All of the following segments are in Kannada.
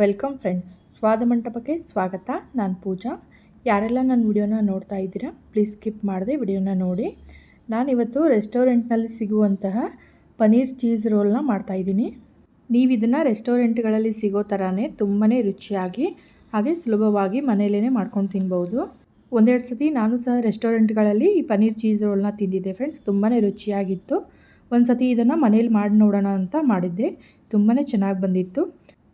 ವೆಲ್ಕಮ್ ಫ್ರೆಂಡ್ಸ್ ಸ್ವಾದ ಮಂಟಪಕ್ಕೆ ಸ್ವಾಗತ. ನಾನು ಪೂಜಾ. ಯಾರೆಲ್ಲ ನನ್ನ ವಿಡಿಯೋನ ನೋಡ್ತಾ ಇದ್ದೀರಾ ಪ್ಲೀಸ್ ಸ್ಕಿಪ್ ಮಾಡದೆ ವಿಡಿಯೋನ ನೋಡಿ. ನಾನಿವತ್ತು ರೆಸ್ಟೋರೆಂಟ್ನಲ್ಲಿ ಸಿಗುವಂತಹ ಪನೀರ್ ಚೀಸ್ ರೋಲ್ನ ಮಾಡ್ತಾಯಿದ್ದೀನಿ ನೀವು ಇದನ್ನು ರೆಸ್ಟೋರೆಂಟ್ಗಳಲ್ಲಿ ಸಿಗೋ ಥರನೇ ತುಂಬಾ ರುಚಿಯಾಗಿ ಹಾಗೆ ಸುಲಭವಾಗಿ ಮನೆಯಲ್ಲೇ ಮಾಡ್ಕೊಂಡು ತಿನ್ಬೋದು. ಒಂದೆರಡು ಸತಿ ನಾನು ಸಹ ರೆಸ್ಟೋರೆಂಟ್ಗಳಲ್ಲಿ ಈ ಪನೀರ್ ಚೀಸ್ ರೋಲ್ನ ತಿಂದಿದ್ದೆ ಫ್ರೆಂಡ್ಸ್ ತುಂಬಾ ರುಚಿಯಾಗಿತ್ತು. ಒಂದು ಸತಿ ಇದನ್ನು ಮನೇಲಿ ಮಾಡಿ ನೋಡೋಣ ಅಂತ ಮಾಡಿದ್ದೆ. ತುಂಬಾ ಚೆನ್ನಾಗಿ ಬಂದಿತ್ತು.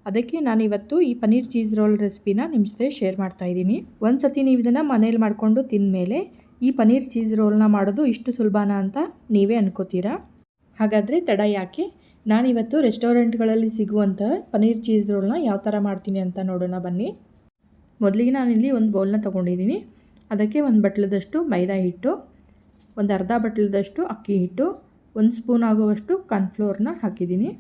ಅದಕ್ಕೆ ನಾನು ಇವತ್ತು ಈ ಪನೀರ್ ಚೀಸ್ ರೋಲ್ ರೆಸಿಪಿನ ನಿಮ್ಮ ಜೊತೆ ಶೇರ್ ಮಾಡ್ತಾ ಇದ್ದೀನಿ. ಒಂದು ಸತಿ ನೀವು ಇದನ್ನು ಮನೇಲಿ ಮಾಡಿಕೊಂಡು ತಿಂದಮೇಲೆ ಈ ಪನ್ನೀರ್ ಚೀಸ್ ರೋಲ್ನ ಮಾಡೋದು ಇಷ್ಟು ಸುಲಭನ ಅಂತ ನೀವೇ ಅನ್ಕೋತೀರಾ? ಹಾಗಾದರೆ ತಡ ಯಾಕೆ? ನಾನಿವತ್ತು ರೆಸ್ಟೋರೆಂಟ್ಗಳಲ್ಲಿ ಸಿಗುವಂಥ ಪನ್ನೀರ್ ಚೀಸ್ ರೋಲ್ನ ಯಾವ ಥರ ಮಾಡ್ತೀನಿ ಅಂತ ನೋಡೋಣ ಬನ್ನಿ. ಮೊದಲಿಗೆ ನಾನಿಲ್ಲಿ ಒಂದು ಬೌಲ್ನ ತೊಗೊಂಡಿದ್ದೀನಿ. ಅದಕ್ಕೆ ಒಂದು ಬಟ್ಲದಷ್ಟು ಮೈದಾ ಹಿಟ್ಟು, ಒಂದು ಅರ್ಧ ಬಟ್ಲದಷ್ಟು ಅಕ್ಕಿ ಹಿಟ್ಟು, ಒಂದು ಸ್ಪೂನ್ ಆಗುವಷ್ಟು ಕಾರ್ನ್ಫ್ಲೋರ್ನ ಹಾಕಿದ್ದೀನಿ.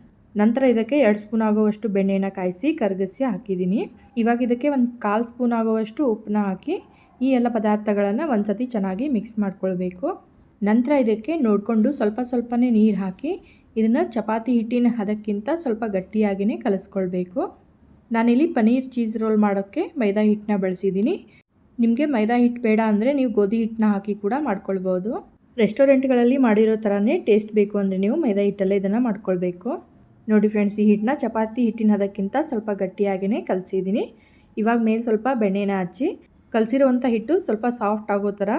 ನಂತರ ಇದಕ್ಕೆ ಎರಡು ಸ್ಪೂನ್ ಆಗುವಷ್ಟು ಬೆಣ್ಣೆನ ಕಾಯಿಸಿ ಕರಗಿಸಿ ಹಾಕಿದ್ದೀನಿ. ಇವಾಗ ಇದಕ್ಕೆ ಒಂದು ಕಾಲು ಸ್ಪೂನ್ ಆಗುವಷ್ಟು ಉಪ್ಪನ್ನ ಹಾಕಿ ಈ ಎಲ್ಲ ಪದಾರ್ಥಗಳನ್ನು ಒಂದು ಸತಿ ಚೆನ್ನಾಗಿ ಮಿಕ್ಸ್ ಮಾಡ್ಕೊಳ್ಬೇಕು. ನಂತರ ಇದಕ್ಕೆ ನೋಡಿಕೊಂಡು ಸ್ವಲ್ಪ ಸ್ವಲ್ಪನೇ ನೀರು ಹಾಕಿ ಇದನ್ನು ಚಪಾತಿ ಹಿಟ್ಟಿನ ಹದಕ್ಕಿಂತ ಸ್ವಲ್ಪ ಗಟ್ಟಿಯಾಗಿಯೇ ಕಲಿಸ್ಕೊಳ್ಬೇಕು. ನಾನಿಲ್ಲಿ ಪನೀರ್ ಚೀಸ್ ರೋಲ್ ಮಾಡೋಕ್ಕೆ ಮೈದಾ ಹಿಟ್ಟನ್ನ ಬಳಸಿದ್ದೀನಿ. ನಿಮಗೆ ಮೈದಾ ಹಿಟ್ಟು ಬೇಡ ಅಂದರೆ ನೀವು ಗೋಧಿ ಹಿಟ್ಟನ್ನ ಹಾಕಿ ಕೂಡ ಮಾಡ್ಕೊಳ್ಬೋದು. ರೆಸ್ಟೋರೆಂಟ್ಗಳಲ್ಲಿ ಮಾಡಿರೋ ಥರನೇ ಟೇಸ್ಟ್ ಬೇಕು ಅಂದರೆ ನೀವು ಮೈದಾ ಹಿಟ್ಟಲ್ಲೇ ಇದನ್ನು ಮಾಡ್ಕೊಳ್ಬೇಕು. ನೋಡಿ ಫ್ರೆಂಡ್ಸ್ ಈ ಹಿಟ್ಟನ್ನ ಚಪಾತಿ ಹಿಟ್ಟಿನ ಹದಕ್ಕಿಂತ ಸ್ವಲ್ಪ ಗಟ್ಟಿಯಾಗಿಯೇ ಕಲಸಿದ್ದೀನಿ. ಇವಾಗ ಮೇಲೆ ಸ್ವಲ್ಪ ಬೆಣ್ಣೆನ ಹಚ್ಚಿ ಕಲಸಿರುವಂಥ ಹಿಟ್ಟು ಸ್ವಲ್ಪ ಸಾಫ್ಟ್ ಆಗೋ ಥರ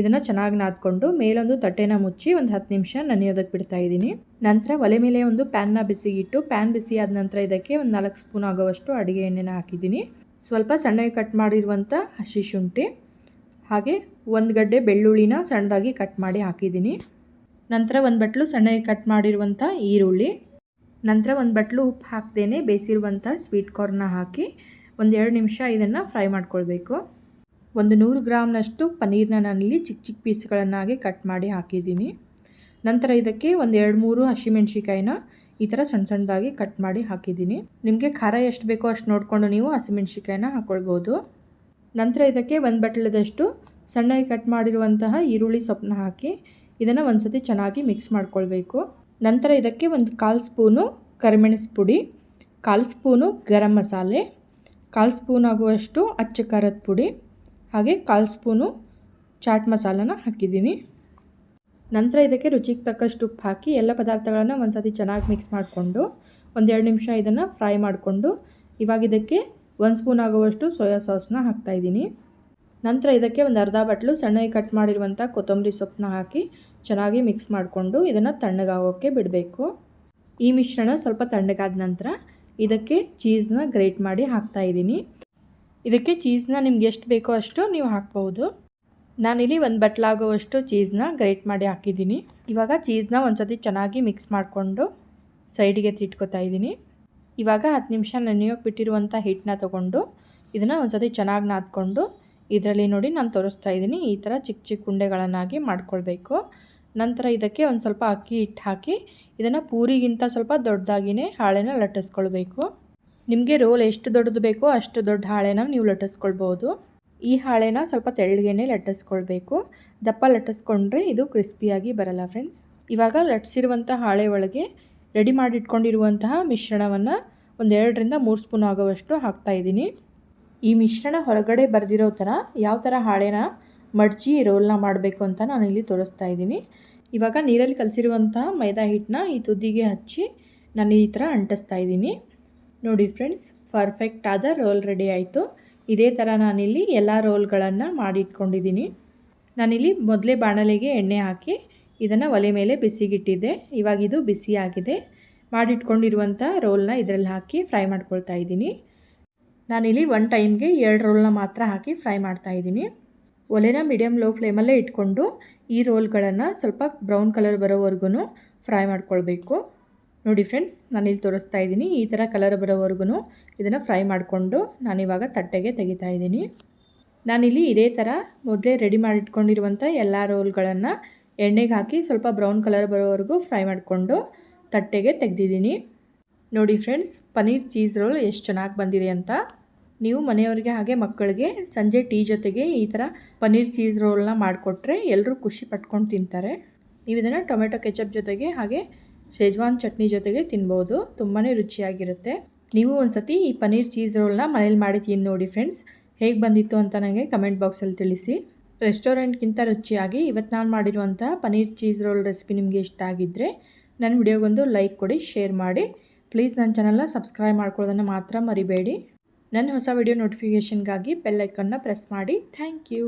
ಇದನ್ನು ಚೆನ್ನಾಗಿ ನಾದ್ಕೊಂಡು ಮೇಲೊಂದು ತಟ್ಟೆನ ಮುಚ್ಚಿ ಒಂದು ಹತ್ತು ನಿಮಿಷ ನೆನೆಯೋದಕ್ಕೆ ಬಿಡ್ತಾ ಇದ್ದೀನಿ. ನಂತರ ಒಲೆ ಮೇಲೆ ಒಂದು ಪ್ಯಾನ್ನ ಬಿಸಿಗಿಟ್ಟು ಪ್ಯಾನ್ ಬಿಸಿ ಆದ ನಂತರ ಇದಕ್ಕೆ ಒಂದು ನಾಲ್ಕು ಸ್ಪೂನ್ ಆಗೋವಷ್ಟು ಅಡುಗೆ ಎಣ್ಣೆನ ಹಾಕಿದ್ದೀನಿ. ಸ್ವಲ್ಪ ಸಣ್ಣಗೆ ಕಟ್ ಮಾಡಿರುವಂಥ ಹಸಿ ಶುಂಠಿ, ಹಾಗೆ ಒಂದು ಗಡ್ಡೆ ಬೆಳ್ಳುಳ್ಳಿನ ಸಣ್ಣದಾಗಿ ಕಟ್ ಮಾಡಿ ಹಾಕಿದ್ದೀನಿ. ನಂತರ ಒಂದು ಬಟ್ಲು ಸಣ್ಣಗೆ ಕಟ್ ಮಾಡಿರುವಂಥ ಈರುಳ್ಳಿ ನಂತರ ಒಂದು ಬಟ್ಲು ಉಪ್ಪು ಹಾಕ್ದೇ ಬೇಯಿಸಿರುವಂಥ ಸ್ವೀಟ್ ಕಾರ್ನ ಹಾಕಿ ಒಂದು ಎರಡು ನಿಮಿಷ ಇದನ್ನು ಫ್ರೈ ಮಾಡ್ಕೊಳ್ಬೇಕು. ಒಂದು ನೂರು ಗ್ರಾಮ್ನಷ್ಟು ಪನ್ನೀರ್ನ ನಾನಿಲ್ಲಿ ಚಿಕ್ಕ ಚಿಕ್ಕ ಪೀಸ್ಗಳನ್ನಾಗಿ ಕಟ್ ಮಾಡಿ ಹಾಕಿದ್ದೀನಿ. ನಂತರ ಇದಕ್ಕೆ ಒಂದು ಎರಡು ಮೂರು ಹಸಿಮೆಣ್ಸಿಕಾಯಿನ ಈ ಥರ ಸಣ್ಣ ಸಣ್ಣದಾಗಿ ಕಟ್ ಮಾಡಿ ಹಾಕಿದ್ದೀನಿ. ನಿಮಗೆ ಖಾರ ಎಷ್ಟು ಬೇಕೋ ಅಷ್ಟು ನೋಡಿಕೊಂಡು ನೀವು ಹಸಿಮೆಣ್ಸಿಕಾಯಿನ ಹಾಕ್ಕೊಳ್ಬೋದು. ನಂತರ ಇದಕ್ಕೆ ಒಂದು ಬಟ್ಲದಷ್ಟು ಸಣ್ಣಗೆ ಕಟ್ ಮಾಡಿರುವಂತಹ ಈರುಳ್ಳಿ ಸೊಪ್ಪನ್ನ ಹಾಕಿ ಇದನ್ನು ಒಂದು ಸತಿ ಚೆನ್ನಾಗಿ ಮಿಕ್ಸ್ ಮಾಡ್ಕೊಳ್ಬೇಕು. ನಂತರ ಇದಕ್ಕೆ ಒಂದು ಕಾಲು ಸ್ಪೂನು ಕರಿಮೆಣಸು ಪುಡಿ, ಕಾಲು ಸ್ಪೂನು ಗರಂ ಮಸಾಲೆ, ಕಾಲು ಸ್ಪೂನ್ ಆಗುವಷ್ಟು ಅಚ್ಚ ಖಾರದ ಪುಡಿ, ಹಾಗೆ ಕಾಲು ಸ್ಪೂನು ಚಾಟ್ ಮಸಾಲನ ಹಾಕಿದ್ದೀನಿ. ನಂತರ ಇದಕ್ಕೆ ರುಚಿಗೆ ತಕ್ಕಷ್ಟು ಉಪ್ಪು ಹಾಕಿ ಎಲ್ಲ ಪದಾರ್ಥಗಳನ್ನು ಒಂದು ಸತಿ ಚೆನ್ನಾಗಿ ಮಿಕ್ಸ್ ಮಾಡಿಕೊಂಡು ಒಂದೆರಡು ನಿಮಿಷ ಇದನ್ನು ಫ್ರೈ ಮಾಡಿಕೊಂಡು ಇವಾಗ ಇದಕ್ಕೆ ಒಂದು ಸ್ಪೂನ್ ಆಗುವಷ್ಟು ಸೋಯಾ ಸಾಸ್ನ ಹಾಕ್ತಾಯಿದ್ದೀನಿ ನಂತರ ಇದಕ್ಕೆ ಒಂದು ಅರ್ಧ ಬಟ್ಲು ಸಣ್ಣಗೆ ಕಟ್ ಮಾಡಿರುವಂಥ ಕೊತ್ತಂಬರಿ ಸೊಪ್ಪನ್ನ ಹಾಕಿ ಚೆನ್ನಾಗಿ ಮಿಕ್ಸ್ ಮಾಡಿಕೊಂಡು ಇದನ್ನು ತಣ್ಣಗಾಗೋಕ್ಕೆ ಬಿಡಬೇಕು. ಈ ಮಿಶ್ರಣ ಸ್ವಲ್ಪ ತಣ್ಣಗಾದ ನಂತರ ಇದಕ್ಕೆ ಚೀಸ್ನ ಗ್ರೇಟ್ ಮಾಡಿ ಹಾಕ್ತಾಯಿದ್ದೀನಿ ಇದಕ್ಕೆ ಚೀಸ್ನ ನಿಮ್ಗೆ ಎಷ್ಟು ಬೇಕೋ ಅಷ್ಟು ನೀವು ಹಾಕ್ಬೋದು. ನಾನಿಲ್ಲಿ ಒಂದು ಬಟ್ಲಾಗುವಷ್ಟು ಚೀಸ್ನ ಗ್ರೇಟ್ ಮಾಡಿ ಹಾಕಿದ್ದೀನಿ. ಇವಾಗ ಚೀಸ್ನ ಒಂದು ಸತಿ ಚೆನ್ನಾಗಿ ಮಿಕ್ಸ್ ಮಾಡಿಕೊಂಡು ಸೈಡಿಗೆ ತಿಟ್ಕೊತಾ ಇದ್ದೀನಿ. ಇವಾಗ ಹತ್ತು ನಿಮಿಷ ನೆನೆಯೋಕೆ ಬಿಟ್ಟಿರುವಂಥ ಹಿಟ್ಟನ್ನ ತೊಗೊಂಡು ಇದನ್ನು ಒಂದು ಸತಿ ಚೆನ್ನಾಗಿ ನಾದ್ಕೊಂಡು ಇದರಲ್ಲಿ ನೋಡಿ ನಾನು ತೋರಿಸ್ತಾ ಇದ್ದೀನಿ. ಈ ಥರ ಚಿಕ್ಕ ಚಿಕ್ಕ ಉಂಡೆಗಳನ್ನಾಗಿ ಮಾಡ್ಕೊಳ್ಬೇಕು. ನಂತರ ಇದಕ್ಕೆ ಒಂದು ಸ್ವಲ್ಪ ಅಕ್ಕಿ ಹಿಟ್ಟು ಹಾಕಿ ಇದನ್ನು ಪೂರಿಗಿಂತ ಸ್ವಲ್ಪ ದೊಡ್ಡದಾಗಿಯೇ ಹಾಳೆನ ಲಟ್ಟಿಸ್ಕೊಳ್ಬೇಕು. ನಿಮಗೆ ರೋಲ್ ಎಷ್ಟು ದೊಡ್ಡದು ಬೇಕೋ ಅಷ್ಟು ದೊಡ್ಡ ಹಾಳೆನ ನೀವು ಲಟ್ಟಿಸ್ಕೊಳ್ಬೋದು. ಈ ಹಾಳೆನ ಸ್ವಲ್ಪ ತೆಳ್ಳಗೆನೇ ಲಟ್ಟಿಸ್ಕೊಳ್ಬೇಕು. ದಪ್ಪ ಲಟ್ಟಿಸ್ಕೊಂಡ್ರೆ ಇದು ಕ್ರಿಸ್ಪಿಯಾಗಿ ಬರಲ್ಲ ಫ್ರೆಂಡ್ಸ್. ಇವಾಗ ಲಟ್ಟಿಸಿರುವಂಥ ಹಾಳೆ ಒಳಗೆ ರೆಡಿ ಮಾಡಿಟ್ಕೊಂಡಿರುವಂತಹ ಮಿಶ್ರಣವನ್ನು ಒಂದೆರಡರಿಂದ ಮೂರು ಸ್ಪೂನ್ ಆಗುವಷ್ಟು ಹಾಕ್ತಾಯಿದ್ದೀನಿ ಈ ಮಿಶ್ರಣ ಹೊರಗಡೆ ಬರೆದಿರೋ ಥರ ಯಾವ ಥರ ಹಾಳೆನ ಮಡಚಿ ರೋಲ್ನ ಮಾಡಬೇಕು ಅಂತ ನಾನು ಇಲ್ಲಿ ತೋರಿಸ್ತಾ ಇದ್ದೀನಿ. ಇವಾಗ ನೀರಲ್ಲಿ ಕಲಸಿರುವಂತಹ ಮೈದಾ ಹಿಟ್ಟನ್ನ ಈ ತುದಿಗೆ ಹಚ್ಚಿ ನಾನು ಈ ಥರ ಅಂಟಿಸ್ತಾ ಇದ್ದೀನಿ. ನೋಡಿ ಫ್ರೆಂಡ್ಸ್, ಪರ್ಫೆಕ್ಟ್ ಆದ ರೋಲ್ ರೆಡಿ ಆಯಿತು. ಇದೇ ಥರ ನಾನಿಲ್ಲಿ ಎಲ್ಲ ರೋಲ್ಗಳನ್ನು ಮಾಡಿಟ್ಕೊಂಡಿದ್ದೀನಿ. ನಾನಿಲ್ಲಿ ಮೊದಲೇ ಬಾಣಲೆಗೆ ಎಣ್ಣೆ ಹಾಕಿ ಇದನ್ನು ಒಲೆ ಮೇಲೆ ಬಿಸಿಗಿಟ್ಟಿದ್ದೆ. ಇವಾಗ ಇದು ಬಿಸಿಯಾಗಿದೆ. ಮಾಡಿಟ್ಕೊಂಡಿರುವಂಥ ರೋಲ್ನ ಇದರಲ್ಲಿ ಹಾಕಿ ಫ್ರೈ ಮಾಡ್ಕೊಳ್ತಾ ಇದ್ದೀನಿ. ನಾನಿಲ್ಲಿ ಒನ್ ಟೈಮ್ಗೆ ಎರಡು ರೋಲ್ನ ಮಾತ್ರ ಹಾಕಿ ಫ್ರೈ ಮಾಡ್ತಾ ಇದ್ದೀನಿ. ಒಲೆನ ಮೀಡಿಯಮ್ ಲೋ ಫ್ಲೇಮಲ್ಲೇ ಇಟ್ಕೊಂಡು ಈ ರೋಲ್ಗಳನ್ನು ಸ್ವಲ್ಪ ಬ್ರೌನ್ ಕಲರ್ ಬರೋವರೆಗೂ ಫ್ರೈ ಮಾಡ್ಕೊಳ್ಬೇಕು. ನೋಡಿ ಫ್ರೆಂಡ್ಸ್ ನಾನಿಲ್ಲಿ ತೋರಿಸ್ತಾ ಇದ್ದೀನಿ ಈ ಥರ ಕಲರ್ ಬರೋವರೆಗೂ ಇದನ್ನು ಫ್ರೈ ಮಾಡಿಕೊಂಡು ನಾನಿವಾಗ ತಟ್ಟೆಗೆ ತೆಗಿತಾ ಇದ್ದೀನಿ. ನಾನಿಲ್ಲಿ ಇದೇ ಥರ ಮೊದಲೇ ರೆಡಿ ಮಾಡಿಟ್ಕೊಂಡಿರುವಂಥ ಎಲ್ಲ ರೋಲ್ಗಳನ್ನು ಎಣ್ಣೆಗೆ ಹಾಕಿ ಸ್ವಲ್ಪ ಬ್ರೌನ್ ಕಲರ್ ಬರೋವರೆಗೂ ಫ್ರೈ ಮಾಡಿಕೊಂಡು ತಟ್ಟೆಗೆ ತೆಗೆದಿದ್ದೀನಿ. ನೋಡಿ ಫ್ರೆಂಡ್ಸ್ ಪನೀರ್ ಚೀಸ್ ರೋಲ್ ಎಷ್ಟು ಚೆನ್ನಾಗಿ ಬಂದಿದೆ ಅಂತ. ನೀವು ಮನೆಯವರಿಗೆ ಹಾಗೆ ಮಕ್ಕಳಿಗೆ ಸಂಜೆ ಟೀ ಜೊತೆಗೆ ಈ ಥರ ಪನ್ನೀರ್ ಚೀಸ್ ರೋಲ್ನ ಮಾಡಿಕೊಟ್ರೆ ಎಲ್ಲರೂ ಖುಷಿ ಪಟ್ಕೊಂಡು ತಿಂತಾರೆ. ನೀವು ಇದನ್ನು ಟೊಮೆಟೊ ಕೆಚಪ್ ಜೊತೆಗೆ ಹಾಗೆ ಶೇಜ್ವಾನ್ ಚಟ್ನಿ ಜೊತೆಗೆ ತಿನ್ಬೋದು. ತುಂಬಾ ರುಚಿಯಾಗಿರುತ್ತೆ. ನೀವು ಒಂದು ಸತಿ ಈ ಪನ್ನೀರ್ ಚೀಸ್ ರೋಲ್ನ ಮನೇಲಿ ಮಾಡಿ ತಿಂದು ನೋಡಿ ಫ್ರೆಂಡ್ಸ್. ಹೇಗೆ ಬಂದಿತ್ತು ಅಂತ ನನಗೆ ಕಮೆಂಟ್ ಬಾಕ್ಸಲ್ಲಿ ತಿಳಿಸಿ. ರೆಸ್ಟೋರೆಂಟ್ಗಿಂತ ರುಚಿಯಾಗಿ ಇವತ್ತು ನಾನು ಮಾಡಿರುವಂಥ ಪನ್ನೀರ್ ಚೀಸ್ ರೋಲ್ ರೆಸಿಪಿ ನಿಮಗೆ ಇಷ್ಟ ಆಗಿದ್ದರೆ ನನ್ನ ವಿಡಿಯೋಗೊಂದು ಲೈಕ್ ಕೊಡಿ, ಶೇರ್ ಮಾಡಿ. ಪ್ಲೀಸ್ ನನ್ನ ಚಾನಲ್ನ ಸಬ್ಸ್ಕ್ರೈಬ್ ಮಾಡ್ಕೊಳ್ಳೋದನ್ನು ಮಾತ್ರ ಮರಿಬೇಡಿ. ನನ್ನ ಹೊಸ ವಿಡಿಯೋ ನೋಟಿಫಿಕೇಷನ್ಗಾಗಿ ಬೆಲ್ಲೈಕನ್ನ ಪ್ರೆಸ್ ಮಾಡಿ. Thank you